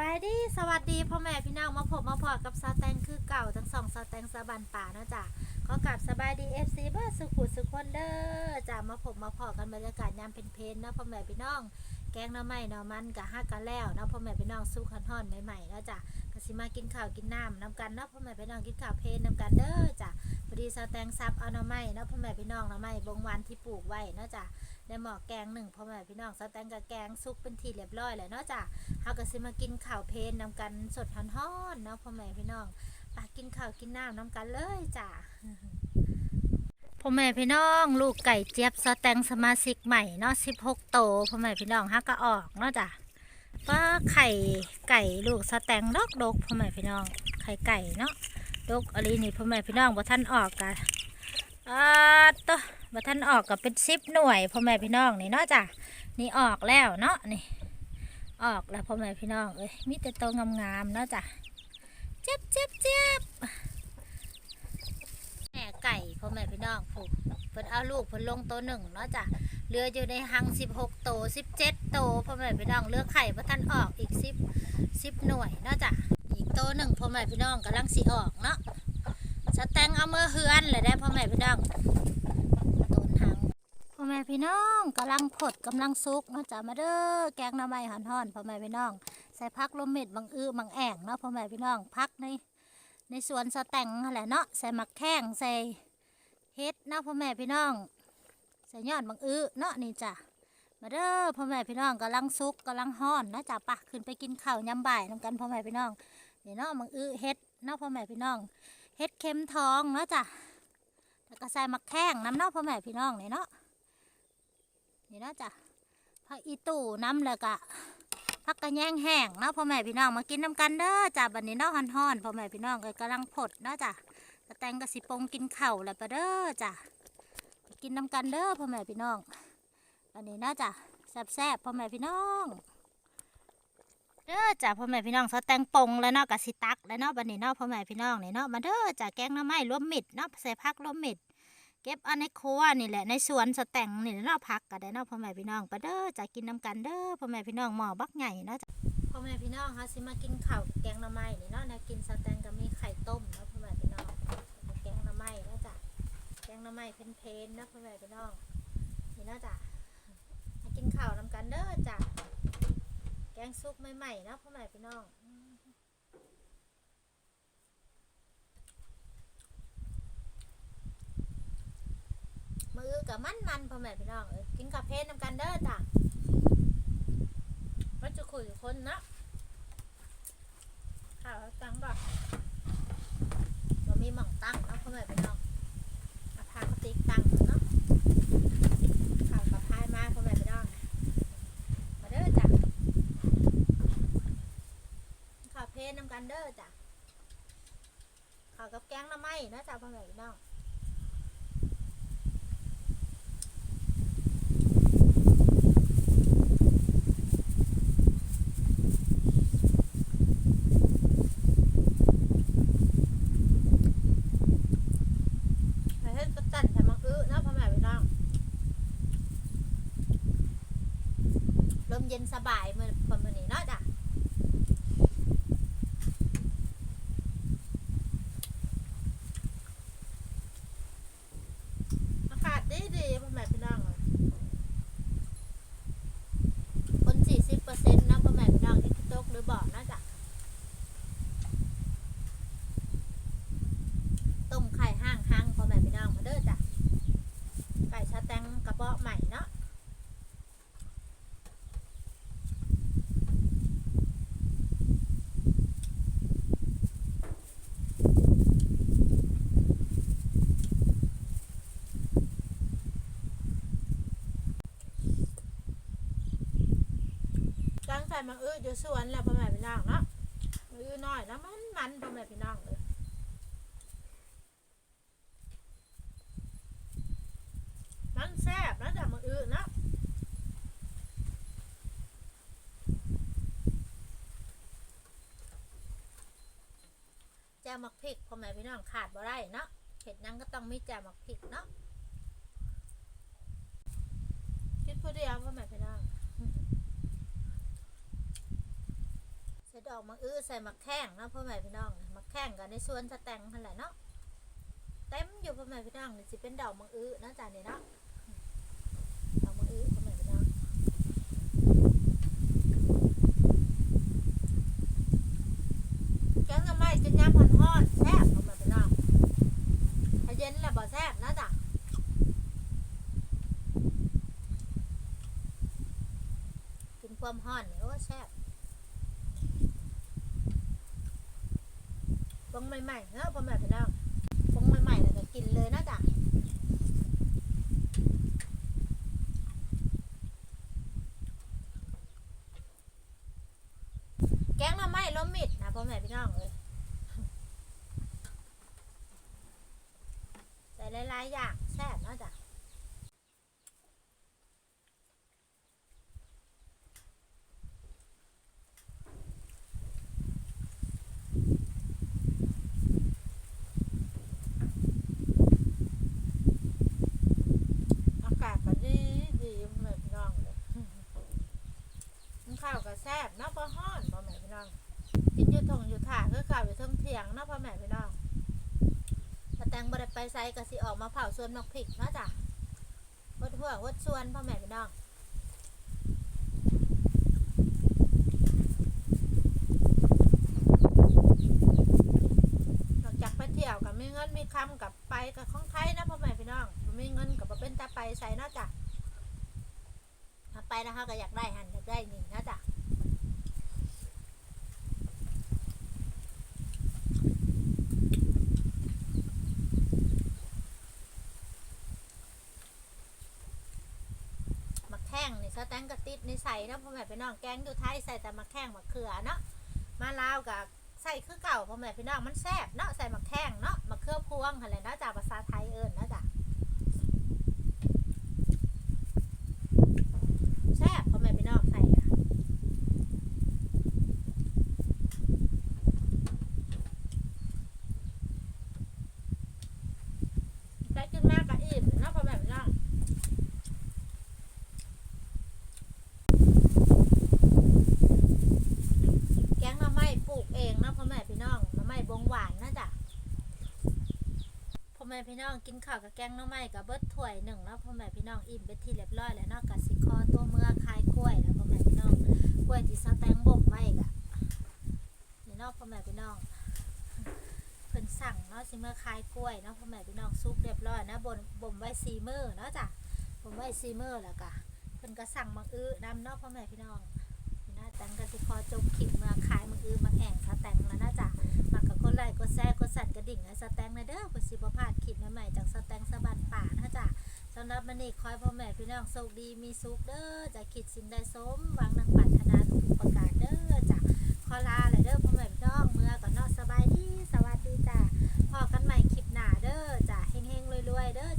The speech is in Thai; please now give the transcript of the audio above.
บายดีสวัสดีพ่อแม่พี่น้องมาพบมาพอกับซาแตงคือเก่าทั้งสองซาแตงสะบันป่านะจ๊ะก็กลับสบายดีเอฟซีบ้าสุขุสุขคนเด้อจ้ะมาพบมาพอกันบรรยากาศยามเพนเพนนะพ่อแม่พี่น้อง แกงหน้ำไม้หน้ำมันกับฮักกันแล้วนะพ่อแม่พี่น้องสู้ขันห่อนใหม่ๆนะจ๊ะ ก็สิมากินข้าวกินน้ำน้ำกันเนาะพ่อแม่พี่น้องกินข้าวเพลนน้ำกันเด้อจ้ะพอดีซาแตงซับเอาหน่อไม้เนาะพ่อแม่พี่น้องหน่อไม้บงวันที่ปลูกไว้เนาะจ้ะได้หมอแกงหนึ่งพ่อแม่พี่น้องซาแตงกับแกงซุกเป็นทีเรียบร้อยแล้วเนาะจ้ะเฮาก็สิมากินข้าวเพลนนำกันสดฮ้อนๆเนาะพ่อแม่พี่น้องปากินข้าวกินน้ำนำกันเลยจ้ะพ่อแม่พี่น้องลูกไก่เจี๊ยบสแตงสมาชิกใหม่เนาะ16โตพ่อแม่พี่น้องฮักก็ออกเนาะจ้ะ ว่าไข่ไก่ลูกสแตงดอกดกพ่อแม่พี่น้อง ไข่ไก่เนาะดกอะไรนี่พ่อแม่พี่น้องบ่ท่านออกกันอ่าตัวบ่ท่านออกก็เป็น10หน่วยพ่อแม่พี่น้องนี่เนาะจ้ะนี่ออกแล้วเนาะนี่ ออกแล้วพ่อแม่พี่น้องเอ้ยมีแต่ตัวงามๆเนาะจ้ะเจ็บเจ็บเจ็บแม่ไก่พ่อแม่พี่น้องผูกเพิ่นเอาลูกเพิ่นลงตัวหนึ่งเนาะจ้ะ ลืออยู่ในหัง 16 โต 17 โตพ่อแม่พี่น้องเลือกไข่พระท่านออกอีก 10 10 หน่วยเนาะจ้ะอีกโตหนึ่งพ่อแม่พี่น้องกำลังสิออกเนาะสแตงเอามือเฮือนเลยได้พ่อแม่พี่น้องต้นหังพ่อแม่พี่น้องกำลังผดกำลังซุกเนาะจ้ามาเด้อแกงหน้ำไม้หันห่อนๆพ่อแม่พี่น้อง ใส่พักลมเม็ดบางอื้อบางแอ่งเนาะพ่อแม่พี่น้องพักในในสวนสแตงนั่นแหละเนาะใส่หมักแข้งใส่เฮ็ดเนาะพ่อแม่พี่น้อง ส่ยอดบางอื้อเนาะนี่จ้ะมาเด้อพ่อแม่พี่น้องกำลังซุกกำลังห่อนนะจ้ะปะขึ้นไปกินข้าวยำบ่ายนำกันพ่อแม่พี่น้องนี่เนาะบางอื้อเฮ็ดเนาะพ่อแม่พี่น้องเฮ็ดเข็มทองเนาะจ้ะแล้วก็ใส่มักแข้งน้ำเนาะพ่อแม่พี่น้องนี่เนาะนี่เนาะจ้ะผักอีตู่น้ำแล้วก็ผักกระแยงแห้งเนาะพ่อแม่พี่น้องมากินน้ำกันเด้อจ้ะบัดนี้เนาะฮ้อนๆพ่อแม่พี่น้องก็กำลังผดเนาะจ้ะแตงกระสิปงกินข้าวแล้วปะเด้อจ้ะ กินน้ำกันเด้อพ่อแม่พี่น้อง อันนี้เนาะจ้ะแซ่บๆพ่อแม่พี่น้องเด้อจ้ะพ่อแม่พี่น้องเขาแตงปงแล้วเนาะกะสิตักแล้วเนาะบัดนี้เนาะพ่อแม่พี่น้องนี่เนาะมาเด้อจ้ะแกงน้ำไม้รวมมิดเนาะใส่ผักรวมมิดเก็บเอาในครัวนี่แหละในสวนสแตงนี่เนาะพักก็ได้เนาะพ่อแม่พี่น้องไปเด้อจ้ะกินน้ำกันเด้อพ่อแม่พี่น้องหม้อบักใหญ่เนาะจ้ะพ่อแม่พี่น้องเขาสิมากินข้าวแกงน่อไม้นี่เนาะนวกินสแตงก็มีไข่ต้มเนาะพ่อแม่พี่น้องแกงหน่อไม้เนาะจ้ะ แกงหน่อไม้เพนๆเนาะพ่อแม่พี่น้องนี่เนาะจ้ะมากินข้าวน้ำกันเด้อจ้ะแกงซุปใหม่ๆเนาะพ่อแม่พี่น้องอืมมือกับมันมันๆพ่อแม่พี่น้องเอ้ยกินกับเพนน้ำกันเด้อจ้ะว่าจะคุยกับคนเนาะข่าวตั้งก่อนบ่มีหม่องตั้งเนาะพ่อแม่พี่น้อง มาพากติ๊กตั้งเนาะข่าวกับพายมาพ่อแม่พี่น้องมาเด้อจ้ะกินข่าวเพนน้ำกันเด้อจ้ะข่าวกับแกงหน้ำไม้เนาะจ้ะพ่อแม่พี่น้อง ให้เฮ็ดกระตันแต่มังอื้อเนาะพ่อแม่พี่น้อง ลมเย็นสบายเมื่อคนวันนี้เนาะจ้ะอากาศดีดีๆพ่อแม่พี่น้องเอ้ยคนสี่สิบเปอร์เซ็นต์นะพ่อแม่พี่น้องที่ตกหรือบ่อนะจ้ะ ต้มไข่ห้างห้างพ่อแม่พี่น้องมาเด้อจ้ะไก่ชาแตงกระเปาะใหม่เนาะ จังใส่มาอื้ออยู่สวนแล้วพ่อแม่พี่น้องเนาะมาอื้อน้อยนะมันมันพ่อแม่พี่น้องเลยมันแซ่บนะจากมืออื่นนะแจวหมักพริกพ่อแม่พี่น้องขาดบ่ได้เนาะเห็ดหยังก็ต้องมีแจวหมักพริกเนาะคิดผู้เดียวพ่อแม่พี่น้องเสีย ดอกมะอื้อใส่มะแข้งเนาะพ่อแม่พี่น้องมะแข้งกันในสวนสแตงนั่นแหละเนาะเต็มอยู่พ่อแม่พี่น้องนี่สิเป็นดอกมะอื้อนะจ้ะนี่เนาะดอกมะอื้อพ่อแม่พี่น้องแกงหน่อไม้จะยำฮ้อนๆแซ่บพ่อแม่พี่น้องถ้าเย็นแล้วบ่แซ่บนะจ้ะกินความฮ้อนนี่โอ้แซ่บ งใหม่ๆเนาะพ่อแม่พี่น้องปงใหม่ๆแล้วก็กินเลยนะจ๊ะแกงหน่อไม้ล้มมิดนะพ่อแม่พี่น้องเลยใส่หลายๆอย่างแซ่บเนาะจ๊ะอากาศก็ดีดีพ่อแม่พี่น้องเลยกินข้าวก็แซ่บเนาะพอฮ้อนพ่อแม่พี่น้องกินอยู่ทงอยู่ถ่าคือข้าวอยู่เทิงเถียงเนาะพ่อแม่พี่น้อง ถ้าแตงบ่ได้ไปไซก็สิออกมาเผาสวนมักพริกเนาะจ้ะวดหัววดสวนพ่อแม่พี่น้องนอกจากไปเที่ยวกับมีเงินมีคำกับไปกับของไทยนะพ่อแม่พี่น้องมีเงินกับเป็นตาไปใส่นาะจ้ะถ้าไปนะคะก็อยากได้หันอยากได้นี่นะจ้ะ มักแข้งนี่ สแตงกะติดในใส่เนาะพ่อแม่พี่น้องแกงอยู่ไทยใส่แต่มาแข้งมาเขือเนาะมาลาวกับใส่คือเก่าพ่อแม่พี่น้องมันแซ่บเนาะใส่มาแข้งเนาะมาเขือพวงอะไรเนาะจากภาษาไทยเอิญนะจ๊ะแซ่บพ่อแม่พี่น้องใส่อะไปกินมากกะอิ่มเนาะพ่อแม่พี่น้อง แกงหน่อไม้ปลูกเองเนาะพ่อแม่พี่น้องหน่อไม้บงหวานนะจ๊ะพ่อแม่พี่น้องกินข้าวกับแกงน่อไม้กับเบิดถ้วยหนึ่งเนาะพ่อแม่พี่น้องอิ่มเป็นที่เรียบร้อยแล้วนาะกับสิคอตัวเมื่อคายกล้วยแล้วพ่อแม่พี่น้องกล้วยที่สแตงบ่มไว้กะนี่นาะพ่อแม่พี่น้องเพิ่นสั่งเนาะสิเมื่อคายกล้วยเนาะพ่อแม่พี่น้องซุปเรียบร้อยนะบ่มบ่มไว้ซีมือเนาะจ้ะบ่มไว้ซีมือแล้วก็เพิ่นก็สั่งมาอื้อนำเนาะพ่อแม่พี่น้อง แตงกันที่คอจมขิดเมื่อคายมืออื้อมาแห่งสแตงแล้วน่าจ๊ะมากับคนไล่ก็แซ่ก็สั่นกระดิ่งไอ้สแตงเลยเด้อคุณสิบพลาดขิดใหม่ๆจากสแตงสะบัดป่านะจ๊ะสำหรับมันนี่คอยพ่อแม่พี่น้องโชคดีมีสุขเด้อจะขิดสิ่งใดสมวังนังปัานาทุกประกาศเด้อจ้ะคอลาเลยเด้อพ่อแม่พี่น้องเมื่อก่อนนอกสบายดีสวัสดีจ้ะพอกันใหม่คลิปหน้าเด้อจ้ะเฮงๆรวยๆเด้อ